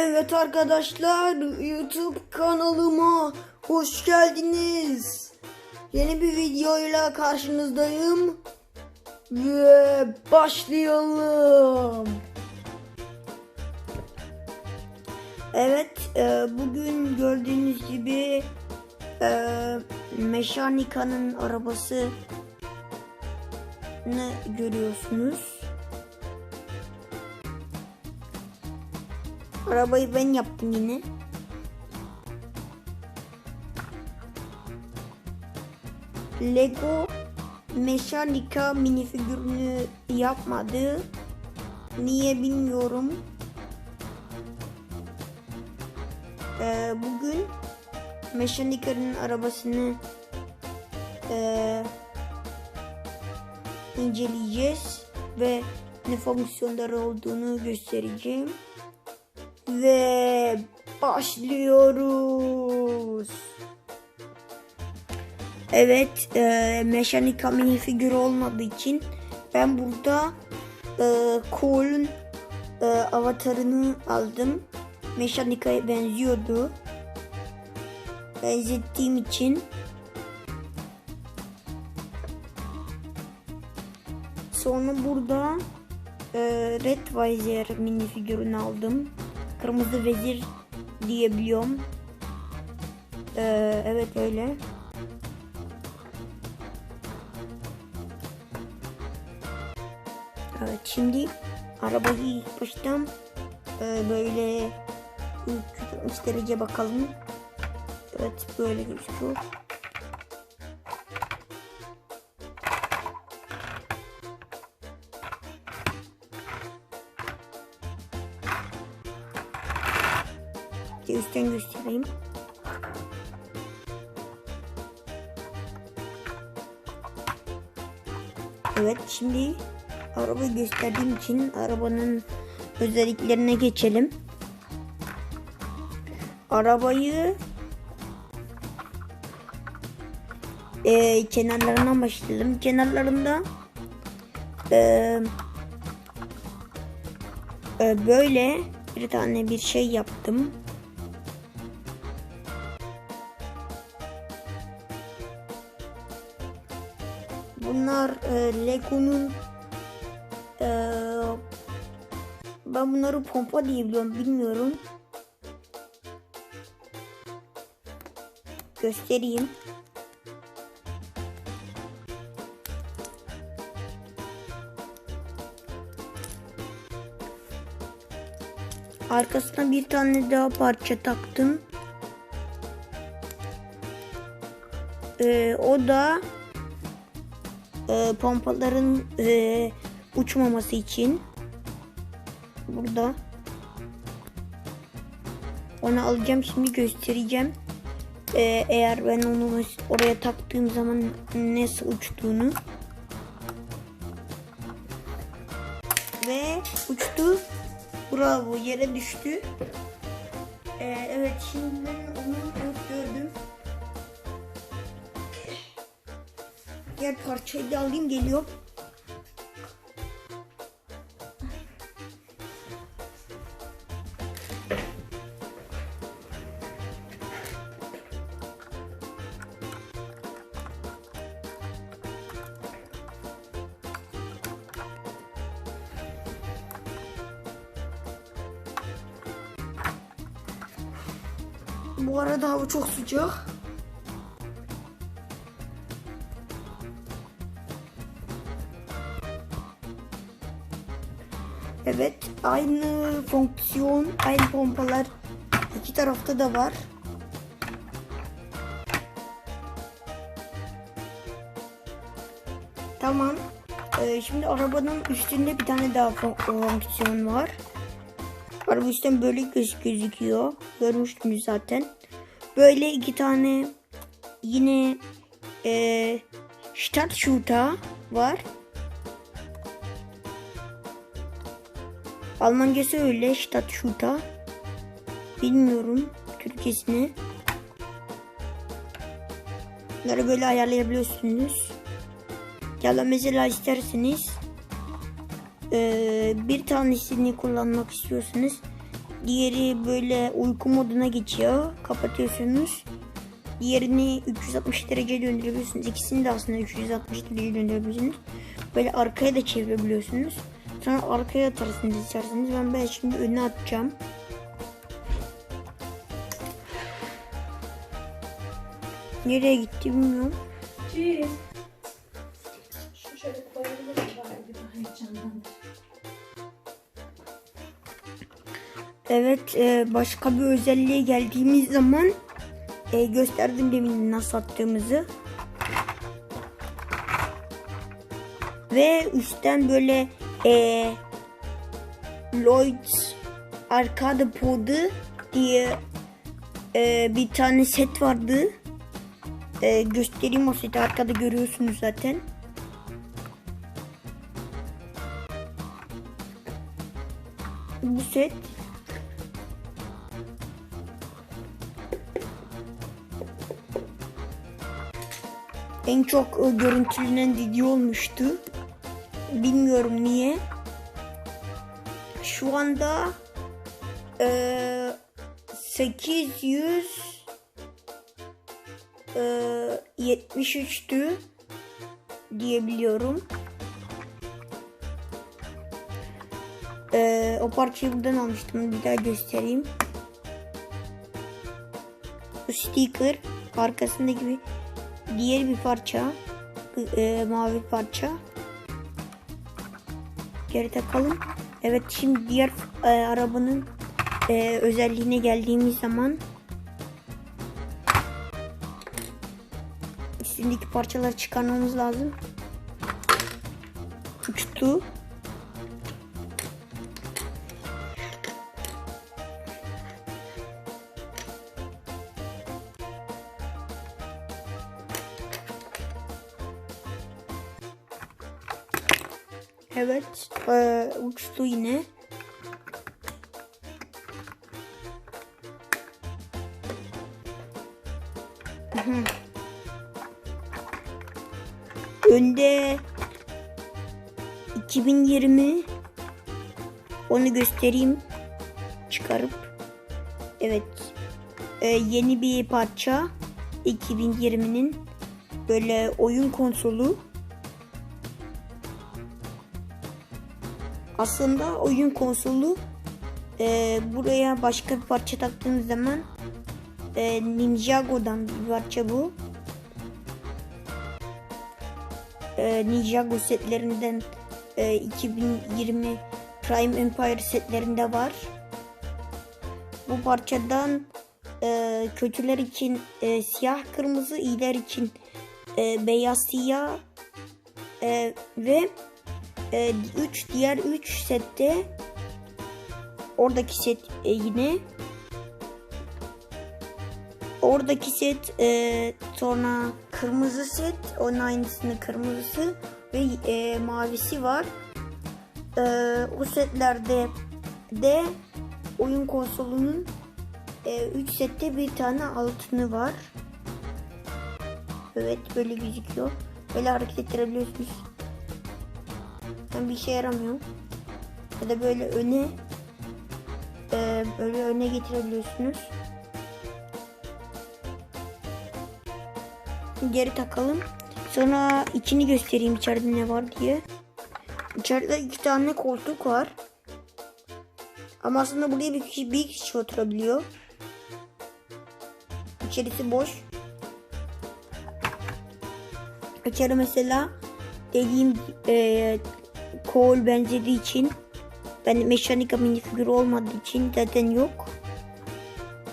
Evet arkadaşlar YouTube kanalıma hoş geldiniz. Yeni bir videoyla karşınızdayım. Ve başlayalım. Evet e, bugün gördüğünüz gibi e, Mechanica'nın arabası ne görüyorsunuz. Arabayı ben yaptım yine. Lego Mechanica minifigürünü yapmadı. Niye bilmiyorum. Ee, bugün Mechanica'nın arabasını ee, inceleyeceğiz ve ne fonksiyonları olduğunu göstereceğim. Ve başlıyoruz. Evet, e, Mechanica minifigür olmadığı için ben burada e, Cole'un e, avatarını aldım. Mechanica'ya benziyordu. Benzettiğim için Sonra burada e, Red Visor minifigürünü aldım. Kırmızı vezir diyebiliyorum. Ee, evet öyle. Evet şimdi arabayı ilk baştan e, böyle 360 derece bakalım. Evet böyle gözüküyor. Üstten göstereyim. Evet şimdi arabayı gösterdiğim için arabanın özelliklerine geçelim. Arabayı e, kenarlarından başlayalım. Kenarlarında e, e, böyle bir tane bir şey yaptım. Lego'nun e, ben bunları pompa diye bilmiyorum. Göstereyim. Arkasına bir tane daha parça taktım. Ee, o da e, pompaların e, uçmaması için. Burada. Onu alacağım şimdi göstereceğim. E, eğer ben onu oraya taktığım zaman nasıl uçtuğunu. Ve uçtu. Bravo yere düştü. E, evet şimdi ben onu gördüm Diğer parçayı da alayım geliyor. Bu arada hava çok sıcak. Evet aynı fonksiyon aynı pompalar iki tarafta da var. Tamam. Ee, şimdi arabanın üstünde bir tane daha fonksiyon var. Araba üstten böyle göz gözüküyor. Görmüştünüz zaten. Böyle iki tane yine e, Start Shooter var. Almancası öyle Stadtshooter. Bilmiyorum Türkçesini. Bunları böyle ayarlayabiliyorsunuz. Ya da mesela isterseniz e, bir tanesini kullanmak istiyorsanız Diğeri böyle uyku moduna geçiyor. Kapatıyorsunuz. Diğerini 360 derece döndürebiliyorsunuz. İkisini de aslında 360 derece döndürebiliyorsunuz. Böyle arkaya da çevirebiliyorsunuz. Sonra arkaya atarsınız isterseniz. Ben ben şimdi önüne atacağım. Nereye gitti bilmiyorum. Cheese. Şöyle koyabilirim. Evet e, başka bir özelliğe geldiğimiz zaman e, gösterdim demin nasıl attığımızı. Ve üstten böyle e, Lloyd's Arcade Pod'u diye e, bir tane set vardı. E, göstereyim o seti arkada görüyorsunuz zaten. Bu set en çok e, görüntülenen video olmuştu. Bilmiyorum niye. Şu anda e, 800 e, 73'tü diyebiliyorum. E, o parçayı buradan almıştım. Bir daha göstereyim. Bu sticker arkasındaki bir diğer bir parça e, mavi parça geri takalım evet şimdi diğer e, arabanın e, özelliğine geldiğimiz zaman üstündeki parçaları çıkarmamız lazım. Uçtu Önde 2020 onu göstereyim. Çıkarıp. Evet. E, yeni bir parça. 2020'nin böyle oyun konsolu. Aslında oyun konsolu e, buraya başka bir parça taktığınız zaman e, Ninjago'dan bir parça bu. E, Ninjago setlerinden e, 2020 Prime Empire setlerinde var. Bu parçadan e, kötüler için e, siyah kırmızı, iyiler için e, beyaz siyah e, ve 3 e, diğer 3 sette oradaki set e, yine oradaki set e, sonra kırmızı set onun aynısını kırmızısı ve e, mavisi var e, o setlerde de oyun konsolunun 3 e, sette bir tane altını var evet böyle gözüküyor böyle hareket ettirebiliyorsunuz yani bir işe yaramıyor. Ya da böyle öne e, böyle öne getirebiliyorsunuz. Geri takalım. Sonra içini göstereyim içeride ne var diye. İçeride iki tane koltuk var. Ama aslında buraya bir kişi bir kişi oturabiliyor. İçerisi boş. İçeri mesela dediğim e, Cole benzediği için ben mekanika minifigür olmadığı için zaten yok.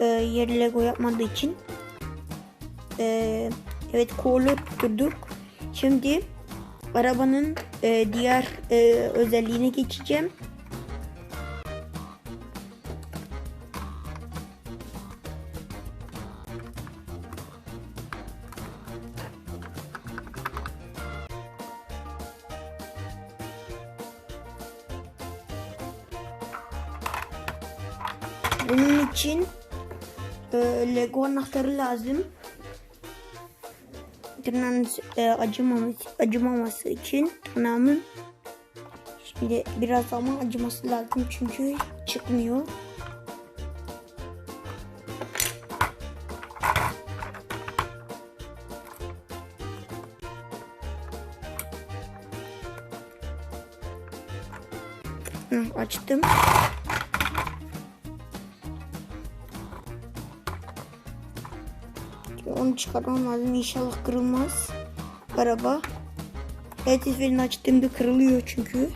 Ee, yeri Lego yapmadığı için. Ee, evet Cole'u tutturduk. Şimdi arabanın e, diğer e, özelliğine geçeceğim. Bunun için e, Lego anahtarı lazım tırnağın e, acımaması, acımaması için tırnağımın şimdi biraz ama acıması lazım çünkü çıkmıyor. Açtım. Onu çıkarmam lazım. İnşallah kırılmaz. Araba. Her seferini açtığımda kırılıyor çünkü.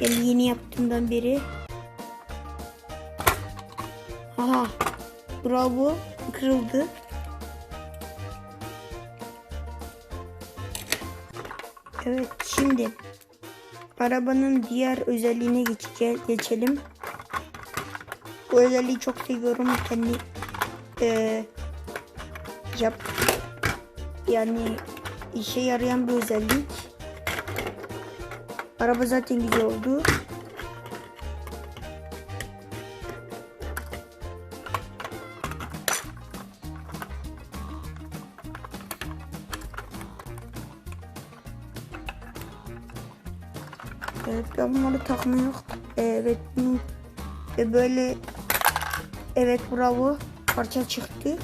Yani yeni yaptığımdan beri. Aha. Bravo. Kırıldı. Evet şimdi arabanın diğer özelliğine geçeceğiz, geçelim. Bu özelliği çok seviyorum. Kendi eee, yap yani işe yarayan bir özellik. Araba zaten güzel oldu. Evet ben bunları takmıyor. Evet bunu ve böyle evet bravo parça çıktı.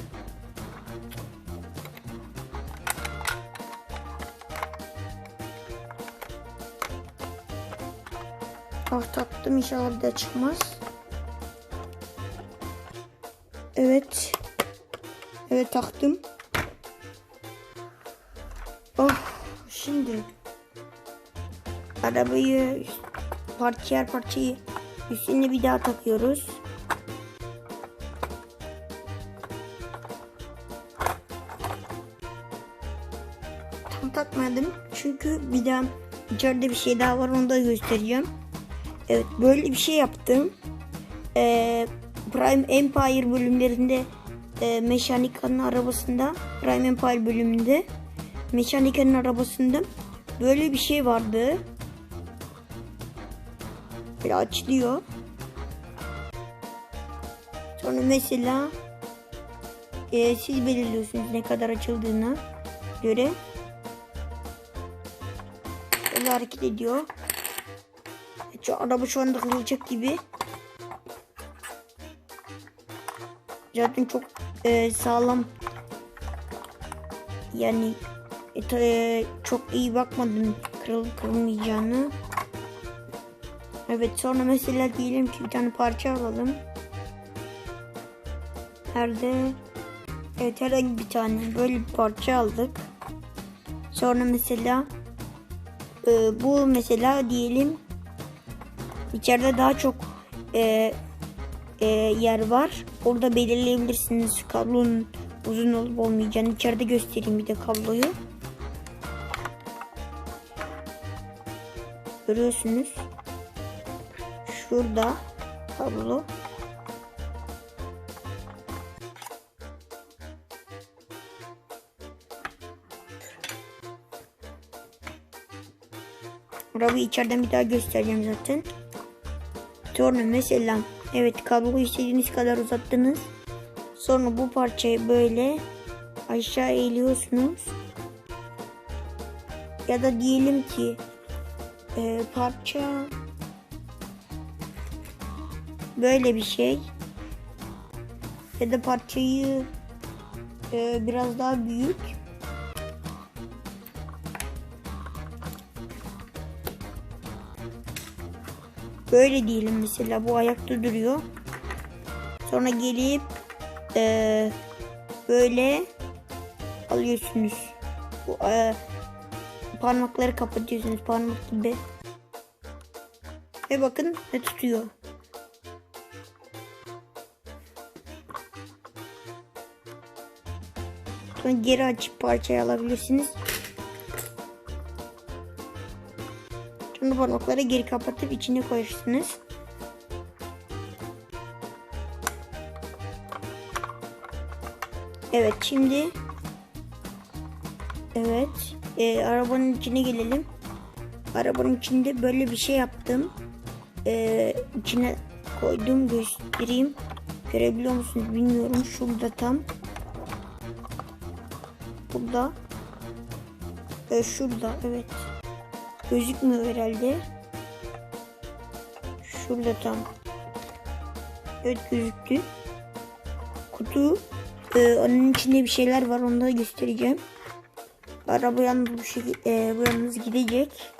Ah taktım inşallah bir de çıkmaz. Evet. Evet taktım. Oh şimdi arabayı parça parçayı üstüne bir daha takıyoruz. Çünkü bir daha içeride bir şey daha var onu da göstereceğim. Evet böyle bir şey yaptım. Ee, Prime Empire bölümlerinde e, Mechanica'nın arabasında Prime Empire bölümünde Mechanica'nın arabasında böyle bir şey vardı. Böyle açılıyor. Sonra mesela e, siz belirliyorsunuz ne kadar açıldığına göre. Böyle hareket ediyor. Şu araba şu anda kırılacak gibi. Zaten çok e, sağlam. Yani e, e, çok iyi bakmadım kırılıp kırılmayacağını. Evet sonra mesela diyelim ki bir tane parça alalım. Nerede? Evet herhangi bir tane böyle bir parça aldık. Sonra mesela e, bu mesela diyelim içeride daha çok e, e, yer var. Orada belirleyebilirsiniz kablonun uzun olup olmayacağını. İçeride göstereyim bir de kabloyu. Görüyorsunuz. Şurada kablo. Arabayı içeriden bir daha göstereceğim zaten. Sonra mesela evet kabloyu istediğiniz kadar uzattınız. Sonra bu parçayı böyle aşağı eğiliyorsunuz. Ya da diyelim ki e, parça böyle bir şey. Ya da parçayı e, biraz daha büyük. Böyle diyelim mesela bu ayakta duruyor. Sonra gelip e, böyle alıyorsunuz. Bu, e, parmakları kapatıyorsunuz parmak gibi. Ve bakın ne tutuyor. Sonra geri açıp parçayı alabilirsiniz. Sonra parmakları geri kapatıp içine koyarsınız. Evet şimdi Evet e, arabanın içine gelelim. Arabanın içinde böyle bir şey yaptım. E, içine koydum göstereyim. Görebiliyor musunuz bilmiyorum. Şurada tam. Burada. E, şurada evet. Gözükmüyor herhalde. Şurada tam. Evet gözüktü. Kutu. Ee, onun içinde bir şeyler var. Onu da göstereceğim. Araba yalnız bu, şekilde, e, bu yalnız gidecek.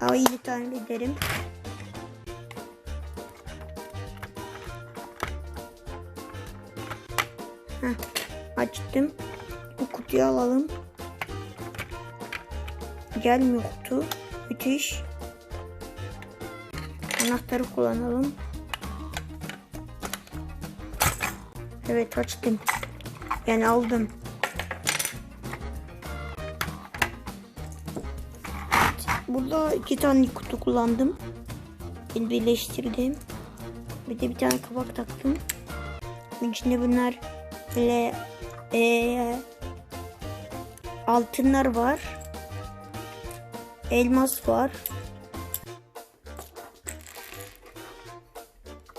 Ama yine tamir ederim. Heh, açtım. Bu kutuyu alalım. Gelmiyor kutu. Müthiş. Anahtarı kullanalım. Evet açtım. Yani aldım. Burada iki tane kutu kullandım. Bir birleştirdim. Bir de bir tane kabak taktım. İçinde bunlar böyle eee, altınlar var. Elmas var.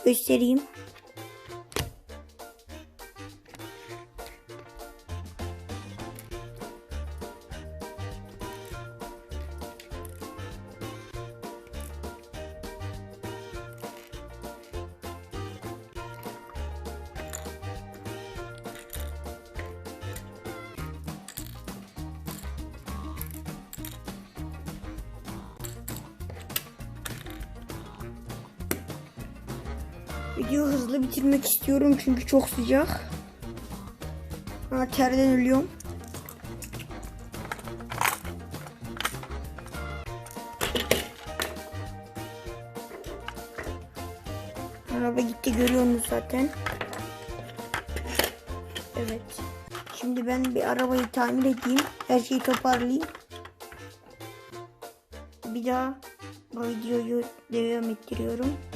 Göstereyim. Video hızlı bitirmek istiyorum çünkü çok sıcak. Ha, terden ölüyorum. Araba gitti görüyorsunuz zaten. Evet. Şimdi ben bir arabayı tamir edeyim. Her şeyi toparlayayım. Bir daha bu videoyu devam ettiriyorum.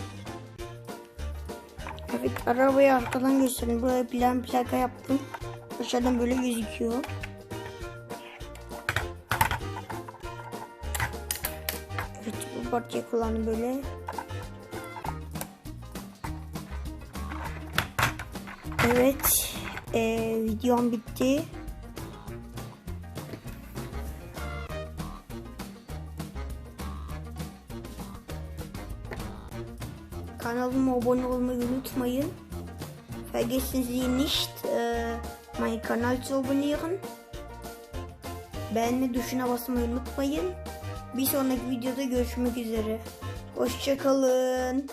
Arabayı arkadan göstereyim. Buraya plan plaka yaptım. Aşağıdan böyle gözüküyor. Evet bu parçayı kullandım böyle. Evet eee, videom bitti. Kanalıma abone olmayı unutmayın. Vergessen Sie nicht, äh, meinen Kanal zu abonnieren. Beğenme tuşuna basmayı unutmayın. Bir sonraki videoda görüşmek üzere. Hoşçakalın.